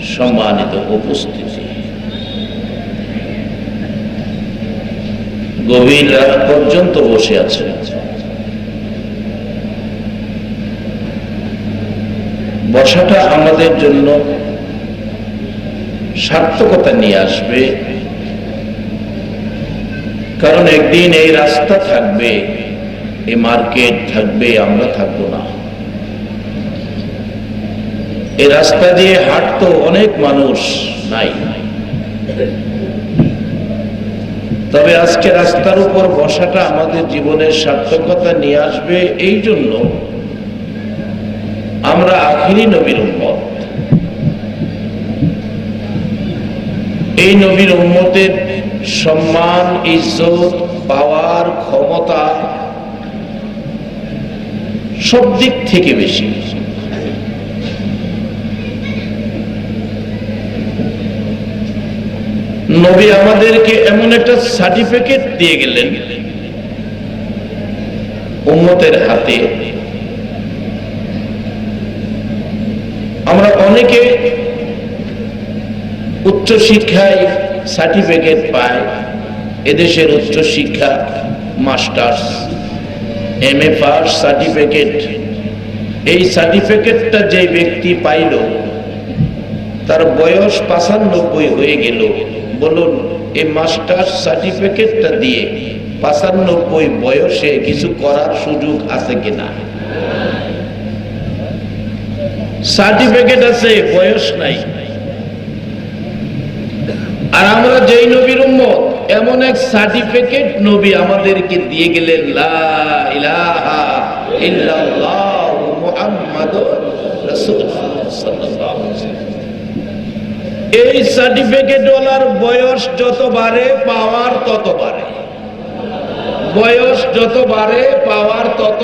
সম্মানিত উপস্থিতি। গভীর রাত পর্যন্ত বসে আছেন। বসাটা আমাদের জন্য সার্থকতা নিয়ে আসবে। কারণ একদিন এই রাস্তা থাকবে, এই মার্কেট থাকবে, আমরা থাকব না। এই রাস্তা দিয়ে হাঁটতো অনেক মানুষ নাই। তবে আজকে রাস্তার উপর বসাটা আমাদের জীবনের সার্থকতা নিয়ে আসবে এই জন্য আমরা আখিরি নবীর উম্মত। এই নবীর উম্মতের সম্মান, ইজ্জত, পাওয়ার ক্ষমতা সব দিক থেকে বেশি। নবী আমাদেরকে এমন একটা সার্টিফিকেট দিয়ে গেলেন উম্মতের হাতে। আমরা অনেকে উচ্চ শিক্ষায় সার্টিফিকেট পাই, এদেশের উচ্চ শিক্ষা masters M A pass certificate এই সার্টিফিকেটটা যে ব্যক্তি পাইল, তার বয়স পাঁচানব্বই হয়ে গেল। বলুন, এই মাস্টার্স সার্টিফিকেটটা দিয়ে পাঁচানব্বই বয়সে কিছু করার সুযোগ আছে কিনা? সার্টিফিকেট আছে, বয়স নাই। আর আমরা যেই নবীর এমন এক সার্টিফিকেট নবী আমাদেরকে দিয়ে গেলেন, লা ইলাহা ইল্লাল্লাহু মুহাম্মাদুর রাসূলুল্লাহ। এই সার্টিফিকেট ওয়ালার বয়স যত বাড়ে, পাওয়ার তত বাড়ে। বয়স যত বাড়ে, পাওয়ার তত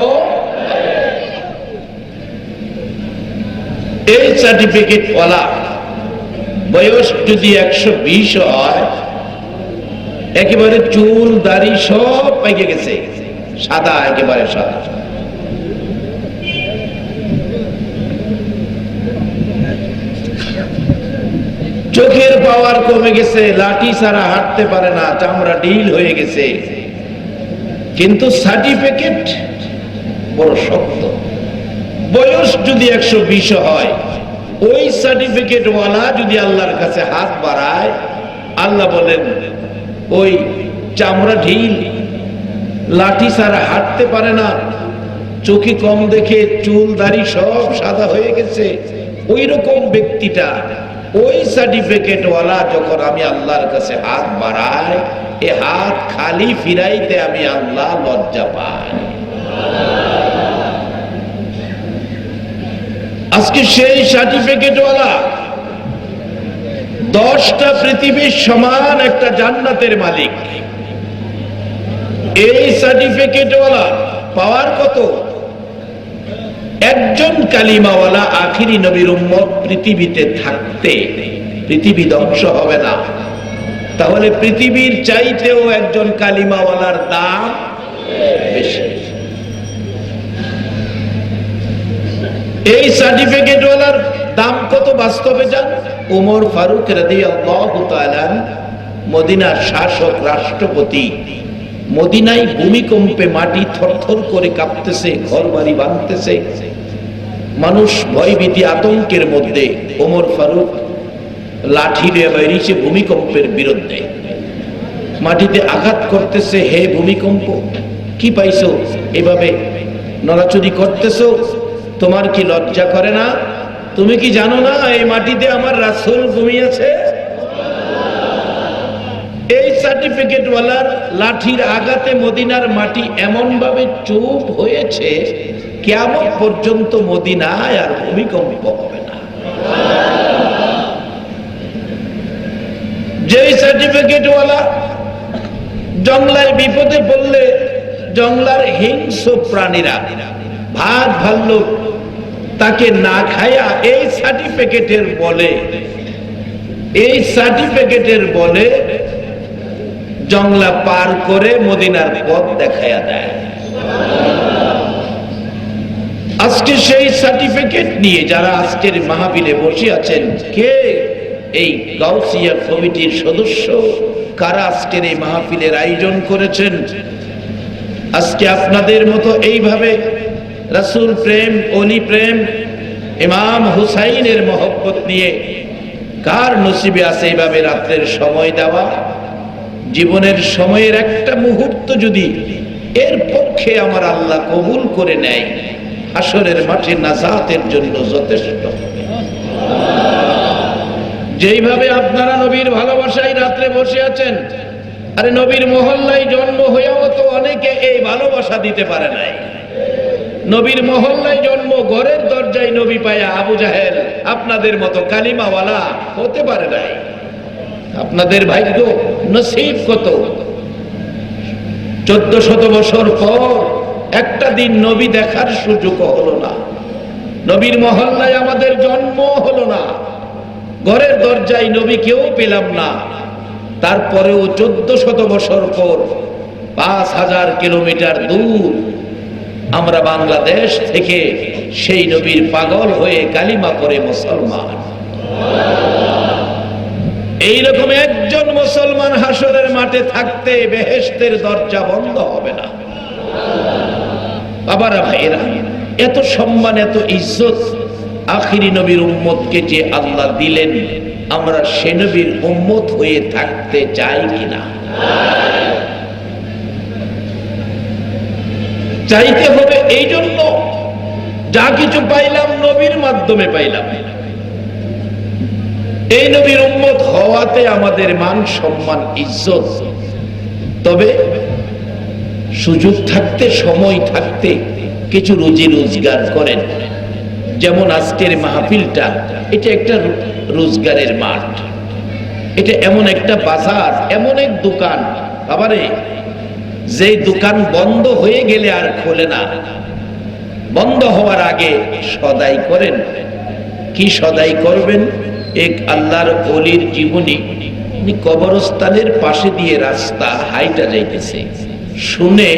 এই সার্টিফিকেট ওয়ালা বয়স যদি একশো বিশ হয়, একেবারে চুল দাড়ি সব পেকে গেছে। সাদা একেবারে সাদা। চোখের পাওয়ার কমে গেছে, লাঠি ছাড়া হাঁটতে পারে না, চামড়া ডিল হয়ে গেছে। কিন্তু সার্টিফিকেট বড় শক্ত। বয়স যদি একশো বিশ হয়, ওই সার্টিফিকেট ওয়ালা যদি আল্লাহর কাছে হাত বাড়ায়, আল্লাহ বলেন, ওই চামড়া ঢিল, লাঠি ছাড়া হাঁটতে পারে না, চোখে কম দেখে চুল দাড়ি সব সাদা হয়ে গেছে। ওই রকম ব্যক্তিটা ওই সার্টিফিকেট ওয়ালা যখন আমি আল্লাহর কাছে হাত বাড়াই, এ হাত খালি ফিরাইতে আমি আল্লাহ লজ্জা পাই। আজকে সেই সার্টিফিকেট ওয়ালা দশটা পৃথিবীর সমান একটা জান্নাতের মালিক। এই সার্টিফিকেট ওয়ালা পাওয়ার কত? একজন কালিমাওয়ালা আখিরি নবীর উম্মত পৃথিবীতে থাকতে পৃথিবী ধ্বংস হবে না। তাহলে পৃথিবীর চাইতেও একজন কালিমাওয়ালার দাম বেশি। এই সার্টিফিকেট ওয়ালার দাম কত বাস্তবে যান উমর ফারুক রাদি মদিনার শাসক রাষ্ট্রপতি। মদিনায় ভূমিকম্পে মাটি থরথর করে কাঁপতেছে ঘর বাড়ি বাঁধতেছে মানুষ ভয়ভীতি আতঙ্কের মধ্যে ওমর ফারুক লাঠি দিয়ে বেরিয়েছে ভূমিকম্পের বিরুদ্ধে। মাটিতে আঘাত করতেছে, হে ভূমিকম্প, কি পাইছো? এভাবে নড়াচুরি করতেছো? তোমার কি লজ্জা করে না? তুমি কি জানো না এই মাটিতে আমার রাসুল ঘুমিয়েছে? এই সার্টিফিকেট ওয়ালার লাঠির আঘাতে মদিনার মাটি এমন ভাবে চুপ হয়েছে কেমন পর্যন্ত মদিনায় আর ভূমিকম্প হবে না। যেই সার্টিফিকেট ওয়ালা জংলায় বিপদে পড়লে জংলার হিংস্র প্রাণীরা ভাত ভাল্লুক, তাকে না খায়া এই সার্টিফিকেটের বলে, এই সার্টিফিকেটের বলে জংলা পার করে মদিনার পথ দেখায়া দেয়। আজকে সেই সার্টিফিকেট নিয়ে যারা আজকের মাহবিলে বসে আছেন, কে? এই গাউসিয়া কমিটির সদস্য, কারা আজকের এই মাহফিলের আয়োজন করেছেন? আজকে আপনাদের মতো এইভাবে রাসূল প্রেম, অলি প্রেম, ইমাম হুসাইনের মহব্বত নিয়ে কার নসিবে আছে এইভাবে রাত্রের সময় দেওয়া? জীবনের সময়ের একটা মুহূর্ত যদি এর পক্ষে আমার আল্লাহ কবুল করে নেয় আসরের মাঠে নাজাতের জন্য যথেষ্ট। যেইভাবে আপনারা নবীর ভালোবাসায় রাত্রে বসে আছেন, আরে নবীর মহল্লায় জন্ম হয়েও তো অনেকে এই ভালোবাসা দিতে পারে নাই। নবীর মহল্লায় জন্ম, ঘরের দরজায় নবী পায়া আবু জাহেল, আপনাদের মতো কালিমাওয়ালা হতে পারে নাই। আপনাদের ভাগ্য নসিব কত? চোদ্দ শত বছর পর একটা দিন নবী দেখার সুযোগ হলো না। নবীর মহল্লায় আমাদের জন্ম হলো না। ঘরের দরজায় নবী কেউ পেলাম না। তারপরেও চোদ্দ শত বছর পর পাঁচ হাজার কিলোমিটার দূর আমরা বাংলাদেশ থেকে সেই নবীর পাগল হয়ে কালিমা করে মুসলমান। এইরকম একজন মুসলমান হাসরের মাঠে থাকতে বেহেশতের দরজা বন্ধ হবে না। বাবারা, ভাইয়েরা, এত সম্মান, এত ইজ্জত আখিরি নবীর উম্মতকে যে আল্লাহ দিলেন, আমরা সে নবীর উম্মত হয়ে থাকতে চাই কিনা? চাইতে হবে এই জন্য যা কিছু পাইলাম, নবীর মাধ্যমে পাইলাম। এই নবীর উম্মত হওয়াতে আমাদের মান সম্মান, ইজ্জত। তবে সুযোগ থাকতে, সময় থাকতে কিছু রুজি রোজগার করেন। যেমন আজকের মাহফিলটা, এটা একটা রোজগারের মাঠ। এটা এমন একটা বাজার, এমন এক দোকান। বাবারে যে দোকান বন্ধ হয়ে গেলে আর খোলে না। বন্ধ হওয়ার আগে সদাই করেন। কি সদাই করবেন? এক আল্লাহর অলির জীবনী উনি কবরস্থানের পাশে দিয়ে রাস্তা, হাইটা যাইতেছে। শুনে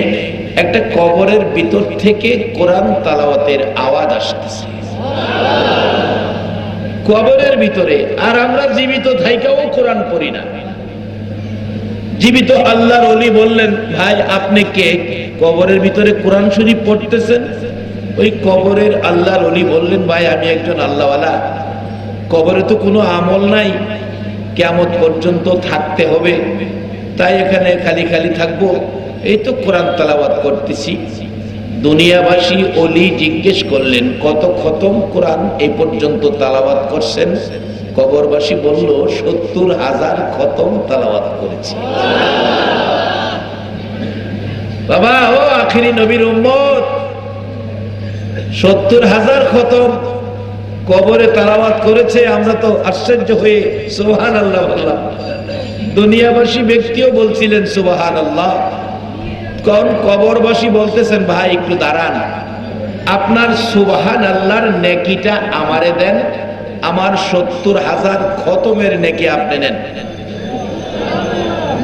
একটা কবরের ভিতর থেকে কোরআন তালাওয়াতের আওয়াজ আসতেছে। কবরের ভিতরে, আর আমরা জীবিত থাইকাও কোরআন পড়ি না। জীবিত আল্লাহর অলি বললেন, ভাই, আপনি কে? কবরের ভিতরে কোরআন শরীফ পড়তেছেন? ওই কবরের আল্লাহর অলি বললেন, ভাই, আমি একজন আল্লাহওয়ালা। কবরে তো কোনো আমল নাই। কেমন পর্যন্ত থাকতে হবে। তাই এখানে খালি খালি থাকব। এই তো কোরআন তালাবাদ করতেছি। দুনিয়াবাসী অলি জিজ্ঞেস করলেন, কত খতম কোরআন এই পর্যন্ত তালাবাদ করছেন? কবরবাসী বলল, সত্তর হাজার খতম তালাবাদ করেছি। বাবা, ও আখিরি নবীর উম্মত, সত্তর হাজার খতম। কবরে তালাবাদ করেছে, আমরা তো আশ্চর্য হয়ে সোহান আল্লাহ বললাম। দুনিয়াবাসী ব্যক্তিও বলছিলেন সুবাহান আল্লাহ কোন কবরবাসী বলতেছেন, ভাই, একটু দাঁড়ান। আপনার সুবাহান আল্লাহর নেকিটা আমারে দেন, আমার সত্তর হাজার খতমের নেকি আপনি নেন।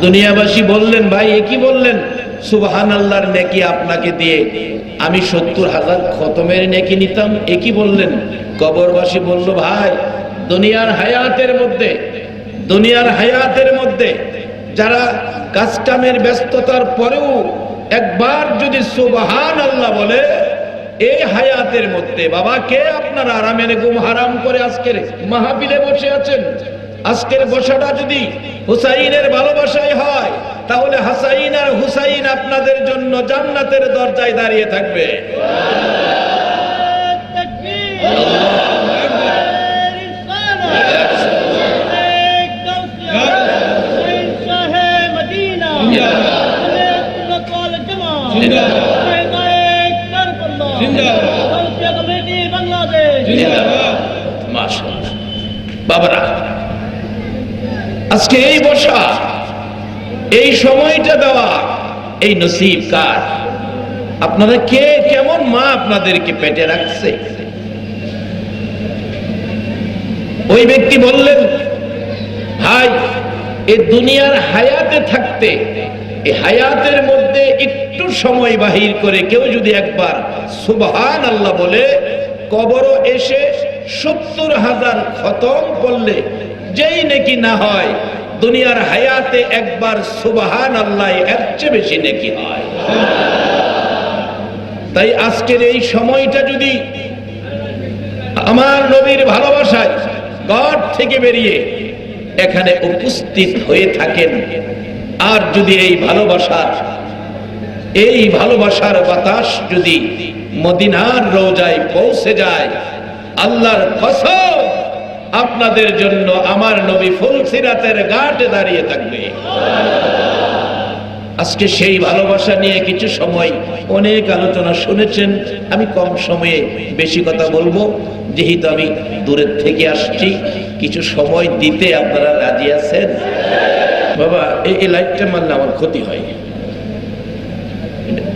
দুনিয়াবাসী বললেন, ভাই, এ কি বললেন? সুবাহান আল্লাহর নেকি আপনাকে দিয়ে আমি সত্তর হাজার খতমের নেকি নিতাম। এ কি বললেন? কবরবাসী বলল, ভাই, দুনিয়ার হায়াতের মধ্যে, দুনিয়ার হায়াতের মধ্যে যারা কাস্টামের ব্যস্ততার পরেও একবার যদি সুবাহান আল্লাহ বলে এই হায়াতের মধ্যে বাবা, কে আপনার আরামের ঘুম হারাম করে আজকের মাহাবিলে বসে আছেন? আজকের বসাটা যদি হুসাইনের ভালোবাসায় হয় তাহলে হাসাইন আর হুসাইন আপনাদের জন্য জান্নাতের দরজায় দাঁড়িয়ে থাকবে। বাবারা আজকে এই বসা এই সময়টা দেওয়া, এই নসিব কার? আপনারা কে, কেমন মা আপনাদেরকে পেটে রাখছে? ওই ব্যক্তি বললেন, ভাই এই দুনিয়ার হায়াতে থাকতে এই হায়াতের মধ্যে একটু সময় বাহির করে কেউ যদি একবার সুবহান আল্লাহ বলে, কবরও এসে সত্তর হাজার খতম করলে, যেই নাকি না হয় দুনিয়ার হায়াতে একবার সুবাহান আল্লাহ এর চেয়ে বেশি নাকি হয়। তাই আজকের এই সময়টা যদি আমার নবীর ভালোবাসায় গড় থেকে বেরিয়ে এখানে উপস্থিত হয়ে থাকেন, আর যদি এই ভালোবাসার এই ভালোবাসার বাতাস যদি মদিনার রোজায় পৌঁছে যায়, আল্লাহর কসম আপনাদের জন্য আমার নবী ফুলসিরাতের ঘাটে দাঁড়িয়ে থাকবে। আজকে সেই ভালোবাসা নিয়ে কিছু সময় অনেক আলোচনা শুনেছেন। আমি কম সময়ে বেশি কথা বলব। যেহেতু আমি দূরের থেকে আসছি, কিছু সময় দিতে আপনারা রাজি আছেন? বাবা, এই লাইটটা মারলে আমার ক্ষতি হয়।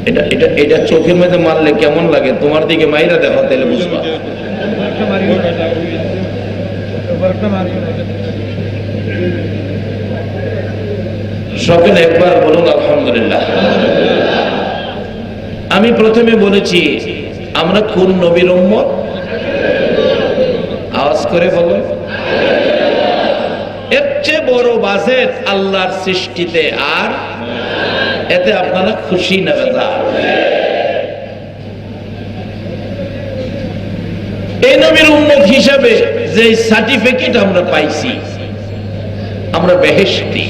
এটা এটা এটা চোখের মধ্যে মারলে কেমন লাগে? তোমার দিকে মাইরা দেখো তাহলে বুঝবা। সকলে একবার বলুন, আলহামদুলিল্লাহ। আমি প্রথমে বলেছি, আমরা কোন নবীর উম্মত? আওয়াজ করে বলুন। এর চেয়ে বড় বাজেট আল্লাহর সৃষ্টিতে আর? এতে আপনারা খুশি না এই নবীর উন্মত হিসাবে যে সার্টিফিকেট আমরা পাইছি, আমরা বেহেস্তি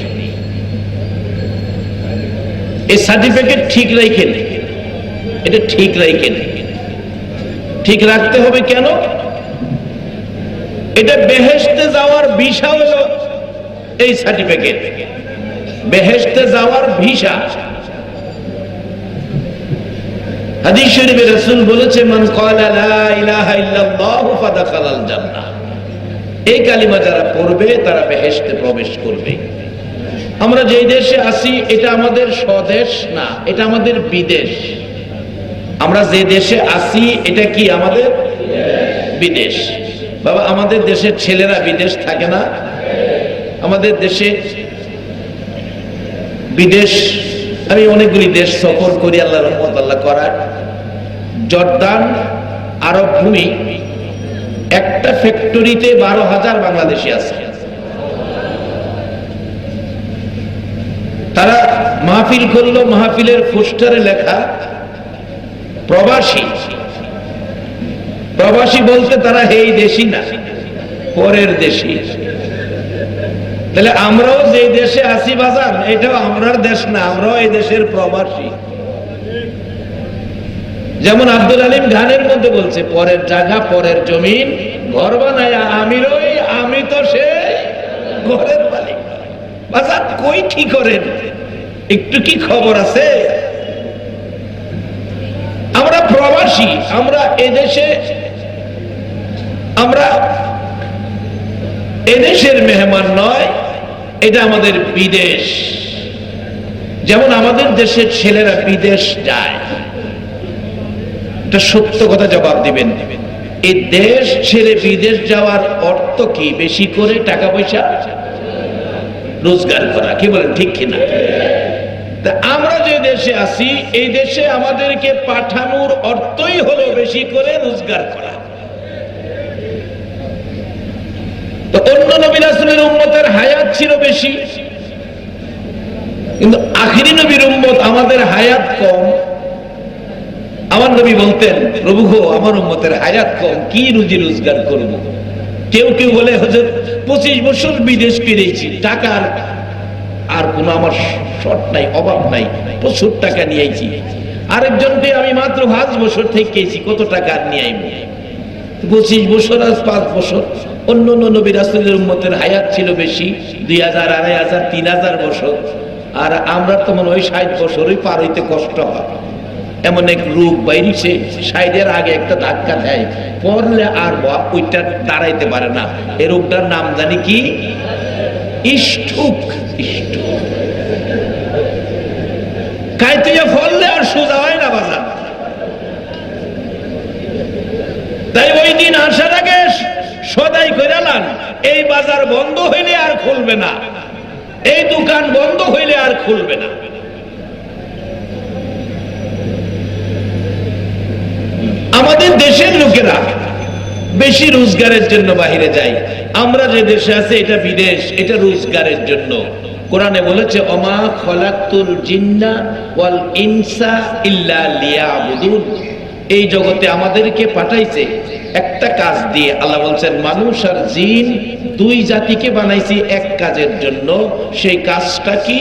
এই সার্টিফিকেট ঠিক রাখেন এটা ঠিক রাখেন ঠিক রাখতে হবে কেন? এটা বেহেস্তে যাওয়ার ভিসা হলো এই সার্টিফিকেট বেহেস্তে যাওয়ার ভিসা। হাদিস শরীফে রাসূল বলেছে, মান ক্বালা লা ইলাহা ইল্লাল্লাহু ফাদাখালাল জান্নাহ। এই কালিমা যারা পড়বে, তারা বেহেশতে প্রবেশ করবে। আমরা যেই দেশে আছি, এটা আমাদের স্বদেশ না, এটা আমাদের বিদেশ। আমরা যে দেশে আছি, এটা কি আমাদের বিদেশ? বাবা, আমাদের দেশের ছেলেরা বিদেশ থাকে না? আমাদের দেশে বিদেশ, আমি অনেকগুলি দেশ সফর করি আল্লাহ রহমত, আল্লাহ করার। জর্দান, আরব ভূমি একটা ফ্যাক্টরিতে বারো হাজার বাংলাদেশি আছে। তারা মাহফিল করল, মাহফিলের পোস্টারে লেখা, প্রবাসী। প্রবাসী বলতে তারা এই দেশি না, পরের দেশি তাহলে আমরাও যে দেশে আছি বাজার এটাও আমরার দেশ না, আমরাও এই দেশের প্রবাসী। যেমন আব্দুল আলিম গানের মধ্যে বলছে, পরের জায়গা, পরের জমিন, ঘর বানায় আমি রই, আমি তো সে ঘরের মালিক। কই কি করেন? একটু কি খবর আছে? আমরা প্রবাসী, আমরা এদেশে, আমরা এদেশের মেহমান নয়, এটা আমাদের বিদেশ। যেমন আমাদের দেশের ছেলেরা বিদেশ যায়। এটা সত্য কথা জবাব দিবেন। এই দেশ ছেড়ে বিদেশ যাওয়ার অর্থ কি? বেশি করে টাকা পয়সা? রোজগার করা। কি বলেন, ঠিক কিনা? আমরা যে দেশে আছি, এই দেশে আমাদেরকে পাঠানোর অর্থই হলো বেশি করে রোজগার করা। তো অন্য নবীর আসলের উম্মতের হায়াত ছিল বেশি। কিন্তু আখিরি নবীর উম্মত আমাদের হায়াত কম। আমার নবী বলতেন প্রভু গো, আমার উম্মতের হায়াত কম, কি রুজি রোজগার করব? কেউ কেউ বলে, হজর, পঁচিশ বছর বিদেশ ফিরেছি, টাকার আর কোনো আমার শর্ট নাই, অভাব নাই, প্রচুর টাকা নিয়েছি আরেকজনকে আমি মাত্র পাঁচ বছর থেকে গেছি কত টাকা আর নিয়ে পঁচিশ বছর আজ পাঁচ বছর, অন্য অন্য নবী রাসুলের উম্মতের হায়াত ছিল বেশি, দুই হাজার, আড়াই হাজার, তিন হাজার বছর। আর আমরা তো মনে হয় ষাট বছরই পার হইতে কষ্ট হয়। এমন এক রোগ বাইরিছে সাইডের আগে একটা ধাক্কা দেয় পড়লে আর ওইটা দাঁড়াইতে পারে না। এই রোগটার নাম জানি কি? ইষ্টুক ইষ্টুক। ফললে আর সোজা হয় না বাজার। তাই ওই দিন আসার আগে সদাই এই বাজার বন্ধ হইলে আর খুলবে না, এই দোকান বন্ধ হইলে আর খুলবে না। আমাদের দেশের লোকেরা বেশি রোজগারের জন্য বাহিরে যাই আমরা যে দেশে আছে, এটা বিদেশ, এটা রোজগারের জন্য। কোরআনে বলেছে অমা খলাকুল জিন্না ওয়াল ইনসা ইল্লা লিয়াবুদুন। এই জগতে আমাদেরকে পাঠাইছে একটা কাজ দিয়ে। আল্লাহ বলছেন, মানুষ আর জিন দুই জাতিকে বানাইছি এক কাজের জন্য। সেই কাজটা কি?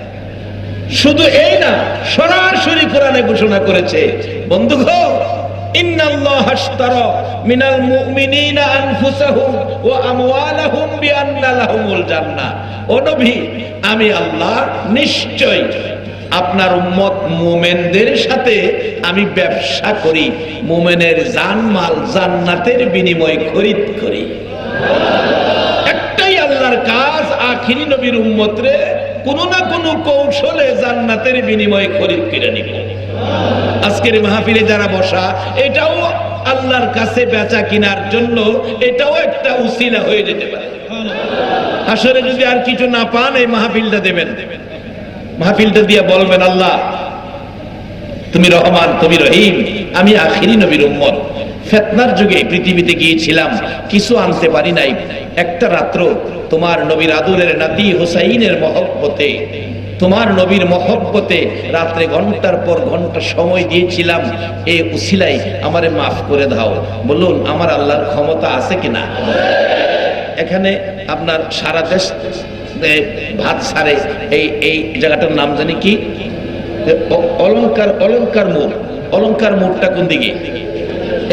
শুধু এই না, সরাসরি কোরআনে ঘোষণা করেছে বন্ধু মিনাল মুমিনিনা আনফুসাহুম ওয়া আমওয়ালাহুম বিআন্না আমি আল্লাহ নিশ্চয় আপনার উম্মত মুমেনদের সাথে আমি ব্যবসা করি, মুমেনের জানমাল জান্নাতের বিনিময় খরিদ করি। একটাই আল্লাহর কাজ আখিরি নবীর উম্মতরে কোন না কোন কৌশলে জান্নাতের বিনিময়ে খরিদ করে নিব। আজকের মাহফিলে যারা বসা, এটাও আল্লাহর কাছে বেচা কিনার জন্য এটাও একটা উসিলা হয়ে যেতে পারে। আসলে যদি আর কিছু না পান, এই মাহফিলটা দেবেন। মাহফিলটা দিয়ে বলবেন, আল্লাহ, তুমি রহমান, তুমি রহিম, আমি আখিরি নবীর উম্মত। ফেতনার যুগে পৃথিবীতে গিয়েছিলাম, কিছু আনতে পারি নাই। একটা রাত্র তোমার নবীর আদুরের নাতি হুসাইনের মহব্বতে, তোমার নবীর মহব্বতে রাত্রে ঘণ্টার পর ঘণ্টা সময় দিয়েছিলাম। এ উসিলাই আমারে মাফ করে দাও। বলুন, আমার আল্লাহর ক্ষমতা আছে কিনা? এখানে আপনার সারা দেশ ভাত সারে। এই এই জায়গাটার নাম জানি কি? অ- অলংকার অলংকার মোড়। অলংকার মোড়টা কোন দিকে?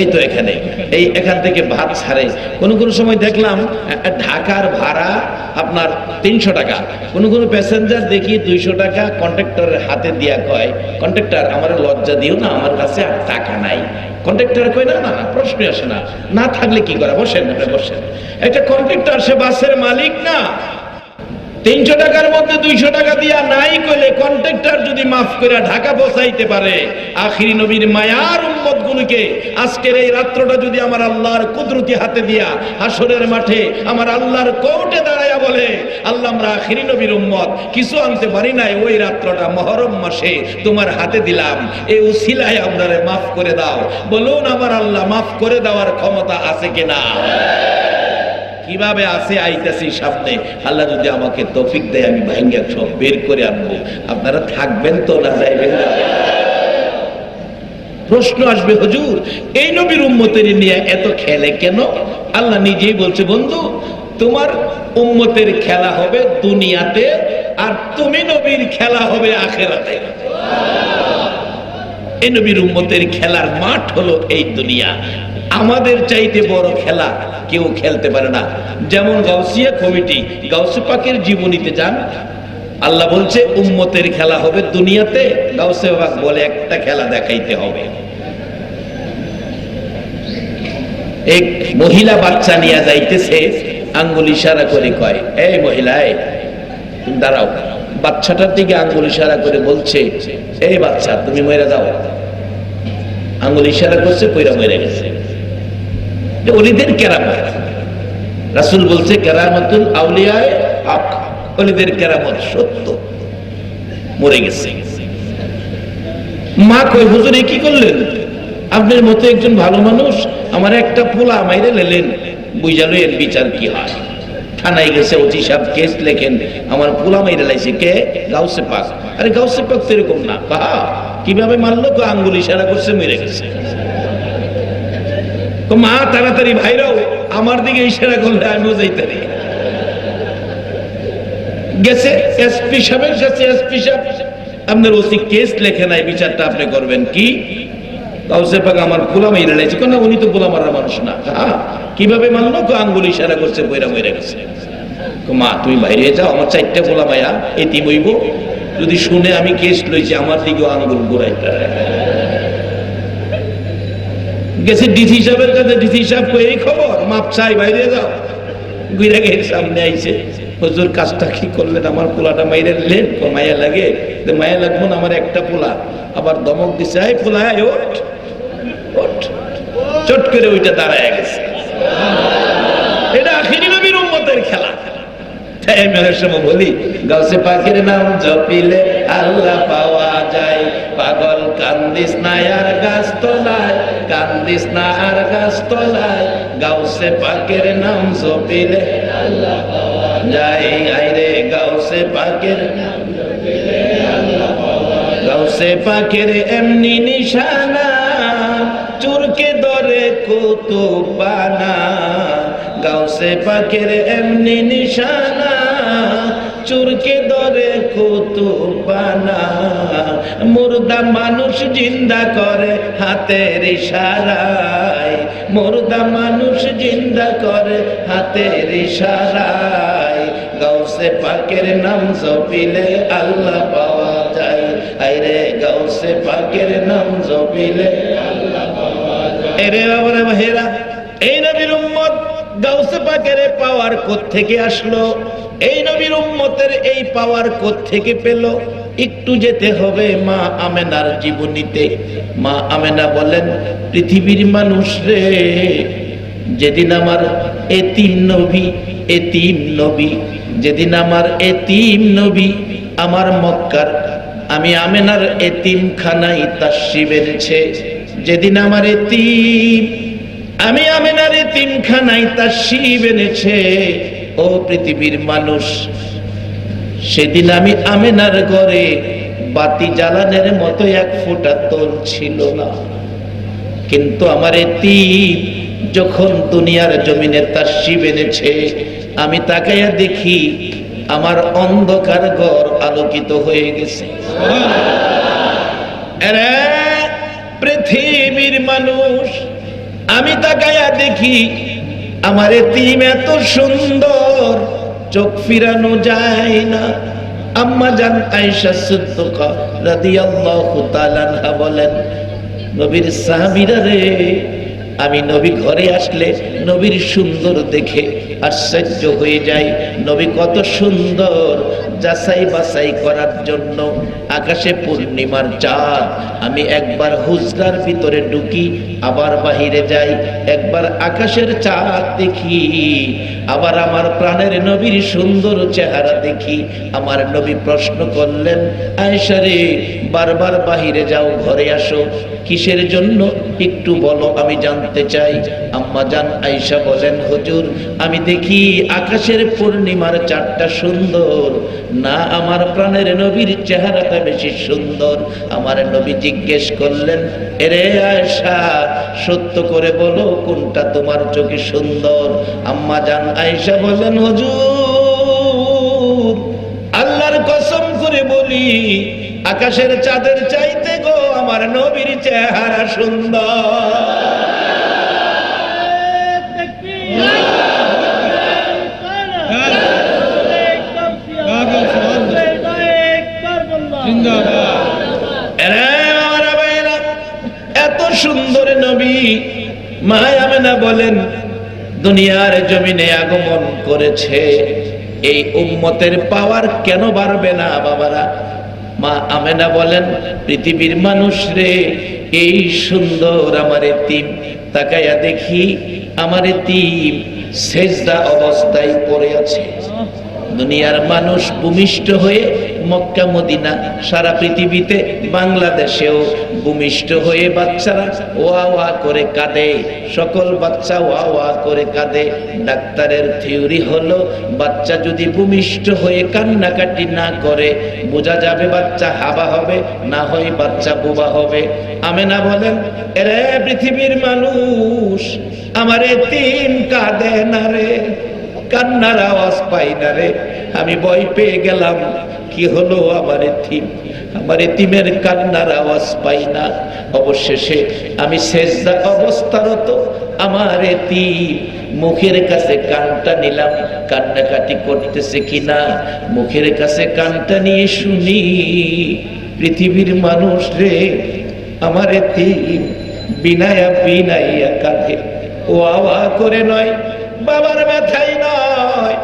এই তো এখানে। এই এখান থেকে ভাত ছাড়ে। কোন কোন সময় দেখলাম ঢাকার ভাড়া আপনার তিনশো টাকা। কোন কোন প্যাসেঞ্জার দেখি দুইশো টাকা কন্ট্রাক্টরের হাতে দিয়া কয় কন্ট্রাক্টর আমার লজ্জা দিও না, আমার কাছে আর টাকা নাই। কন্ট্রাক্টর কয়, না না প্রশ্ন আসে না। না থাকলে কি করা? বসেন বসেন। একটা কন্ট্রাক্টর সে বাসের মালিক না। তিনশো টাকার মধ্যে দুইশো টাকা দিয়া নাই কইলে কন্ট্রাক্টর যদি মাফ করে ঢাকা পৌঁছাইতে পারে। আখিরি নবীর মায়ার উম্মত গুলোকে আজকের এই রাত্রটা যদি আমার আল্লাহর কুদরতি হাতে দিয়া হাসরের মাঠে আমার আল্লাহর কোর্টে দাঁড়াইয়া বলে, আল্লাহ, আমরা আখিরি নবীর উম্মত, কিছু আনতে পারি নাই, ওই রাত্রটা মহরম মাসে তোমার হাতে দিলাম। এই উসিলায় আপনারে মাফ করে দাও। বলুন, আমার আল্লাহ মাফ করে দেওয়ার ক্ষমতা আছে কিনা? কীভাবে আছে আইতাছি সামনে? আল্লাহ যদি আমাকে তৌফিক দেয়, আমি ভাঙ্গা সব বের করে আনব। আপনারা থাকবেন তো না যাইবেন না? প্রশ্ন আসবে, হুজুর, এই নবীর উম্মতের নিয়ে এত খেলে কেন? আল্লাহ নিজেই বলছে, বন্ধু, তোমার উম্মতের খেলা হবে দুনিয়াতে, আর তুমি নবীর খেলা হবে আখেরাতে। এই নবীর উম্মতের খেলার মাঠ হলো এই দুনিয়া। আমাদের চাইতে বড় খেলা কেউ খেলতে পারে না। যেমন গাউসিয়া কমিটি, গাউসে পাকের জীবনীতে যান, আল্লাহ বলছে, উম্মতের খেলা হবে দুনিয়াতে, গাউসে পাক বলে একটা খেলা দেখাইতে হবে। এক মহিলা বাচ্চা নিয়ে যাইতেছে, আঙ্গুল ইশারা করে কয়, এই মহিলা দাঁড়াও। বাচ্চাটার দিকে আঙ্গুল ইশারা করে বলছে, এই বাচ্চা, তুমি মরে যাও। আঙ্গুল ইশারা করছে, কইরা মরে গেছে। অলিদের কেরামত। রাসূল বলছে, কেরামতুল আউলিয়ায়ে হক। অলিদের কেরামত সত্য। মরে গেছে। মা হুজুর কি করলেন? আপনার মতো একজন ভালো মানুষ আমার একটা পোলা মাইরে লেলেন। বুঝালো এর বিচার কি হয়। থানায় গেছে অতি সাহেব কেস লেখেন, আমার পোলা মাইরে লাইছে কে? গাউসে পাক। আরে গাউসে পাক তো এরকম না। বাহা! কীভাবে মারলো? আঙ্গুল ইশারা করছে, মেরে গেছে। তো মা, তাড়াতাড়ি ভাইরাও, আমার দিকে ইশারা করলে আমিও যাইতারি গেছে, এসপি সাহেবের কাছে এসপি সাহেব। আপনার ওসি কেস লেখে নাই, বিচারটা আপনি করবেন কি? আমার মারার মানুষ না। কীভাবে আঙ্গুল ইশারা করছে, বইরা গেছে। মা, তুমি বাইরে যাও, আমার এটি যদি শুনে আমি লইছি, আমার আঙ্গুল ঘুরাইতে গেছে ডিসি সাহেবের কাছে, ডিসি সাহেব এই খবর, মাপ চাই, বাইরে যাও। সামনে আইছে, হুজুর, কাজটা কি করলেন? আমার পোলাটা মাইরের লেন লাগে। মায়া লাগবো না, আমার একটা পোলা। আবার দমক দিছে, এই পোলা ওঠ। ওঠ চট করে ওইটা দাঁড়ায় গেছে। এটা আখিরি নবীর উম্মতের খেলা। তাই আমি অনেক সময় বলি, গাছে পাখির নাম জপিলে আল্লাহ পাওয়া যায়, পাগল কান্দিস না আর গাছ তলায় কান্দিস না আর গাছ তলায় গাউসে পাখির নাম জপিলে যাই আইরে গাউসে নাম গাউসে পাখির এমনি নিশানা, চুরকে দরে কুতুবানা গাউসে পাখির এমনি নিশানা চুরকে দরে কুতুবানা। মুর্দা মানুষ জিন্দা করে হাতের ইশারায়। মুর্দা মানুষ জিন্দা করে হাতের ইশারায়। গাউসে পাকের নাম জপিলে আল্লাহ পাওয়া যায়। আইরে গাউসে পাকের নাম জপিলে এরে বাবারে ভাইরা এই নবীর উম্মত গাউসে পাকের পাওয়ার থেকে আসলো? এই নবীর উম্মতের এই পাওয়ার থেকে পেল? একটু যেতে হবে মা আমেনার জীবনীতে। মা আমেনা বলেন, পৃথিবীর মানুষ রে, যেদিন আমার এতিম নবী এতিম নবী, যেদিন আমার এতিম নবী আমার মক্কার, আমি আমেনার এতিম খানাই তাসি বেড়েছে যেদিন আমার এতিম, আমি আমেনার এতিম খানাই তাসি বেড়েছে ও পৃথিবীর মানুষ, সেদিন আমি আমেনার ঘরে বাতি জ্বালানের মতো এক ফোঁটা তোল ছিল না। কিন্তু আমার এতিম যখন দুনিয়ার জমিনে তাসি বেড়েছে আমি তাকাইয়া দেখি আমার অন্ধকার ঘর আলোকিত হয়ে গেছে। পৃথিবীর মানুষ, আমি তাকাইয়া দেখি আমার তিম এত সুন্দর, চোখ ফিরানো যায় না। আম্মা জান আয়েশা সিদ্দিকা বলেন, নবীর সাহাবিরা রে, আমি নবী ঘরে আসলে নবীর সুন্দর দেখে আশ্চর্য হয়ে যাই। নবী কত সুন্দর যাচাই বাছাই করার জন্য আকাশে পূর্ণিমার চাঁদ। আমি একবার হুজরার ভিতরে ঢুকি, আবার বাহিরে যাই, একবার আকাশের চাঁদ দেখি, আবার আমার প্রাণের নবীর সুন্দর চেহারা দেখি। আমার নবী প্রশ্ন করলেন আয়সারে বারবার বাহিরে যাও, ঘরে আসো, কিসের জন্য একটু বলো, আমি জানতে চাই। আম্মা জান আয়সা বলেন, হুজুর, আমি দেখি আকাশের পূর্ণিমার চারটা সুন্দর। না, আমার প্রাণের নবীর চেহারাটা বেশি সুন্দর। আমার নবী জিজ্ঞেস করলেন, এরে আয়সা সত্য করে বলো, কোনটা তোমার চোখে সুন্দর? আম্মা জান আয়সা বলেন, হুজুর, আল্লাহর কসম করে বলি, আকাশের চাঁদের চাইতে গো আমার নবীর চেহারা সুন্দর। এত সুন্দর নবী। মায়ামেনা বলেন, দুনিয়ার জমিনে আগমন করেছে। এই উম্মতের পাওয়ার কেন বাড়বে না বাবারা? মা আমেনা বলেন, পৃথিবীর মানুষ রে, এই সুন্দর আমার এতিম তাকাইয়া দেখি আমার এতিম সেজদা অবস্থায় পড়ে আছে। দুনিয়ার মানুষ ভূমিষ্ঠ হয়ে মক্কা, মদিনা, সারা পৃথিবীতে বাংলাদেশেও ভূমিষ্ঠ হয়ে বাচ্চারা ওয়া ওয়া করে কাঁদে। সকল বাচ্চা ওয়া ওয়া করে কাঁদে। ডাক্তারের থিওরি হলো, বাচ্চা যদি ভূমিষ্ঠ হয়ে কান্নাকাটি না করে, বোঝা যাবে বাচ্চা হাবা হবে, না হয় বাচ্চা বোবা হবে। আমেনা বলেন, এরে পৃথিবীর মানুষ, আমার তিন কাঁদে না রে। কান্নার আওয়াজ পাই না রে। আমি ভয় পেয়ে গেলাম, কি হলো আমার এতিম? আমার এতিমের কান্নার আওয়াজ পাই না। অবশেষে আমি শেষদা অবস্থারত আমার এতিম মুখের কাছে কানটা নিলাম। কান্নাকাটি করতেছে কিনা মুখের কাছে কানটা নিয়ে শুনি, পৃথিবীর মানুষ রে, আমার এতিম বিনায়া বিনাইয়া কাঁধে ও আওয়া করে নয়। বাবার ব্যথাই নয়।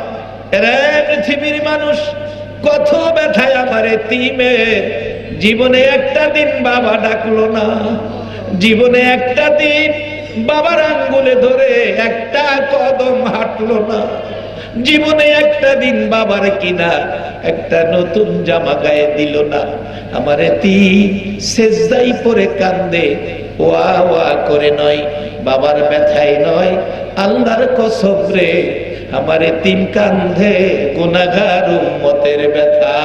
রে পৃথিবীর মানুষ, কত ব্যথায় আমার তিমের জীবনে একটা দিন বাবা ডাকলো না। জীবনে একটা দিন বাবার আঙ্গুলে ধরে একটা কদম হাঁটলো না। জীবনে একটা দিন বাবার কিনা একটা নতুন জামা গায়ে দিল না। আমারে তি সেজদাই পরে কান্দে, ওয়া ওয়া করে নয়। বাবার ব্যথায় নয় আল্লাহর কসম রে আমারে তিন কান্ধে গুনাগার উম্মতের ব্যথা।